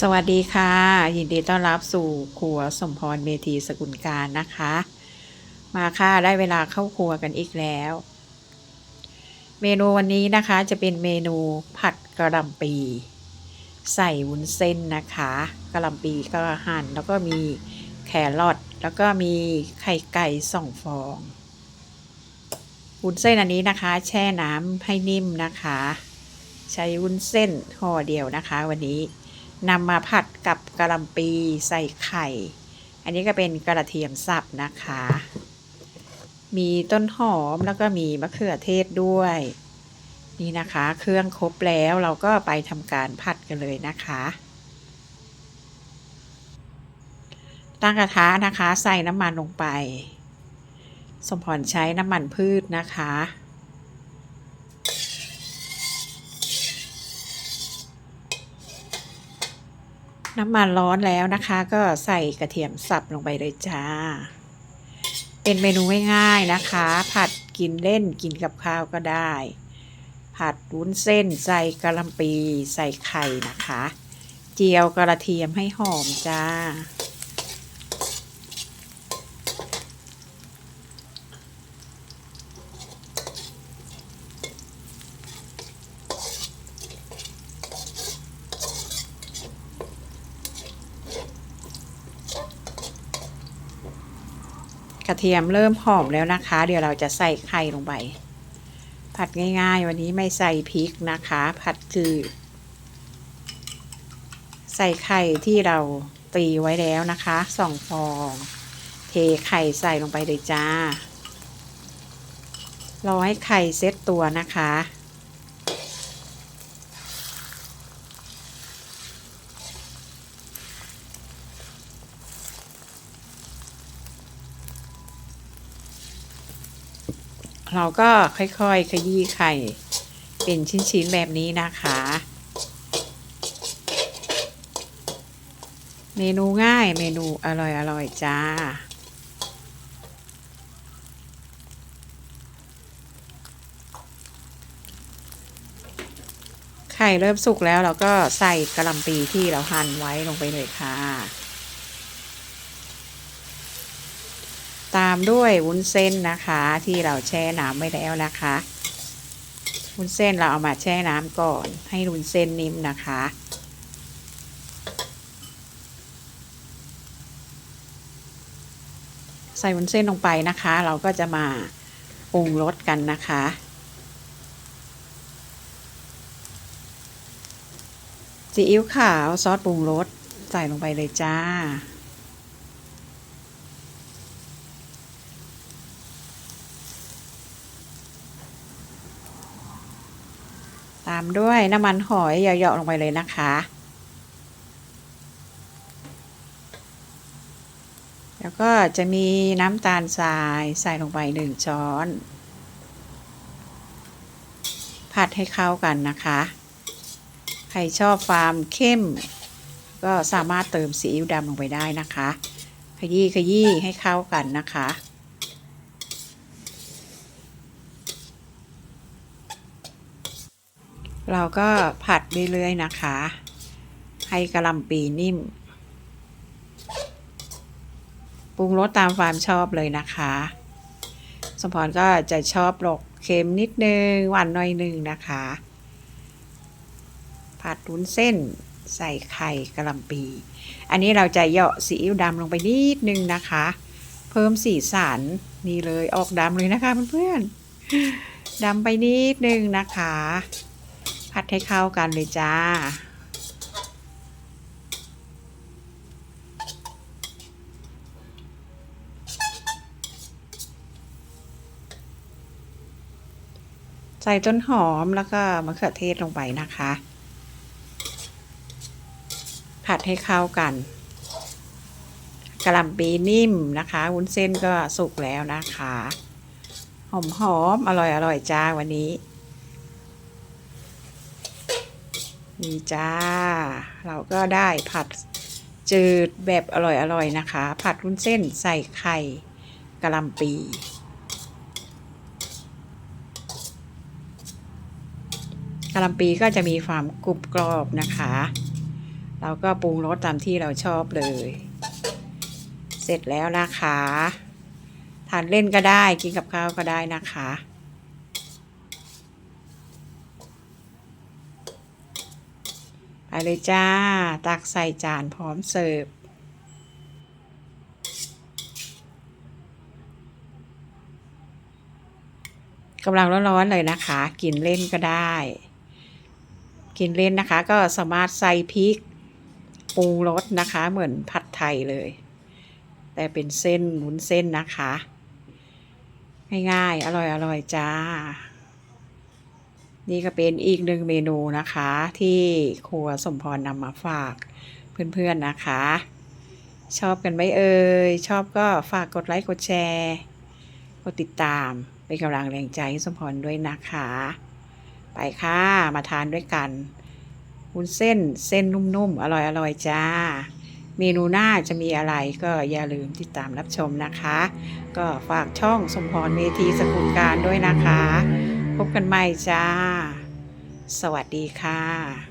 สวัสดีค่ะ ยินดีต้อนรับสู่ครัวสมพรเมธีสกุลการนะคะ มาค่ะได้เวลาเข้าครัวกันอีกแล้ว เมนูวันนี้นะคะจะเป็นเมนูผัดกระหล่ำปีใส่วุ้นเส้นนะคะกระหล่ำปีก็หั่นแล้วก็มีแครอทแล้วก็มีไข่ไก่สองฟองวุ้นเส้นอันนี้นะคะ แช่น้ำให้นิ่มนะคะ ใช้วุ้นเส้นห่อเดียวนะคะ วันนี้ นำมาผัดกับกะหล่ำปีใส่ไข่ อันนี้ก็เป็นกระเทียมสับนะคะ มีต้นหอมแล้วก็มีมะเขือเทศด้วย นี่นะคะ เครื่องครบแล้วเราก็ไปทำการผัดกันเลยนะคะ ตั้งกระทะนะคะ ใส่น้ำมันลงไป สมพรใช้น้ำมันพืชนะคะ น้ำมันร้อนแล้วนะคะ ก็ใส่กระเทียมสับลงไปเลยจ้า เป็นเมนูง่ายๆนะคะ ผัดกินเล่นกินกับข้าวก็ได้ ผัดวุ้นเส้นใส่กะหลำปีใส่ไข่นะคะ เจียวกระเทียมให้หอมจ้า ระเทียมเริ่มหอมแล้วนะคะ เดี๋ยวเราจะใส่ไข่ลงไป ผัดง่ายๆ วันนี้ไม่ใส่พริกนะคะ ผัดคือ ใส่ไข่ที่เราตีไว้แล้วนะคะสองฟอง เทไข่ใส่ลงไปเลยจ้ารอให้ไข่เซ็ตตัวนะคะ เราก็ค่อยๆขยี้ไข่เป็นชิ้นๆแบบนี้นะคะ เมนูง่ายเมนูอร่อยๆจ้า ไข่เริ่มสุกแล้วเราก็ใส่กระหลำปีที่เราหั่นไว้ลงไปเลยค่ะามด้วยวุ้นเส้นนะคะ ที่เราแช่น้ำไว้แล้วนะคะวุ้นเส้นเราเอามาแช่น้ำก่อน ให้วุ้นเส้นนิ่มนะคะ ใส่วุ้นเส้นลงไปนะคะ เราก็จะมาปรุงรสกันนะคะซีอิ๊วขาวซอสปรุงรสใส่ลงไปเลยจ้า ตามด้วยน้ำมันหอยเหยาะๆลงไปเลยนะคะ แล้วก็จะมีน้ำตาลทรายใส่ลงไปหนึ่งช้อน ผัดให้เข้ากันนะคะ ใครชอบความเข้ม ก็สามารถเติมซีอิ๊วดำลงไปได้นะคะ ขยี้ขยี้ให้เข้ากันนะคะ เราก็ผัดเรื่อยๆนะคะ ให้กระหลำปีนิ่ม ปรุงรสตามความชอบเลยนะคะสมพรก็จะชอบหลกเค็มนิดนึงหวานหน่อยนึงนะคะ ผัดวุ้นเส้นใส่ไข่กระหลำปี อันนี้เราจะเหยาะซีอิ๊วดำลงไปนิดนึงนะคะ เพิ่มสีสันนี่เลยออกดำเลยนะคะเพื่อนๆดำไปนิดนึงนะคะ ผัดให้เข้ากันเลยจ้า ใส่ต้นหอมแล้วก็มะเขือเทศลงไปนะคะ ผัดให้เข้ากันกระหล่ำปีนิ่มนะคะวุ้นเส้นก็สุกแล้วนะคะ หอมหอมอร่อยอร่อยจ้าวันนี้ นี่จ้า เราก็ได้ผัดจืดแบบอร่อยๆนะคะ ผัดวุ้นเส้นใส่ไข่กะหล่ำปีกะหล่ำปีก็จะมีความกรุบกรอบนะคะ เราก็ปรุงรสตามที่เราชอบเลย เสร็จแล้วนะคะ ทานเล่นก็ได้กินกับข้าวก็ได้นะคะ ไป เลยจ้า ตักใส่จานพร้อมเสิร์ฟ กำลังร้อนๆเลยนะคะ กินเล่นก็ได้ กินเล่นนะคะก็สามารถใส่พริกปรุงรสนะคะ เหมือนผัดไทยเลย แต่เป็นเส้นหนุนเส้นนะคะ ง่ายๆ อร่อยๆ จ้า นี่ก็เป็นอีกหนึ่งเมนูนะคะ ที่ครัวสมพรนำมาฝากเพื่อนๆนะคะ ชอบกันไหมเอ่ยชอบก็ฝากกดไลค์กดแชร์กดติดตามเป็นกำลังแรงใจให้สมพรด้วยนะคะ ไปค่ะ มาทานด้วยกันวุ้นเส้นเส้นนุ่มๆ อร่อยๆ จ้า เมนูหน้าจะมีอะไรก็อย่าลืมติดตามรับชมนะคะ ก็ฝากช่องสมพรเมทีสกุลการด้วยนะคะ พบกันใหม่จ้า สวัสดีค่ะ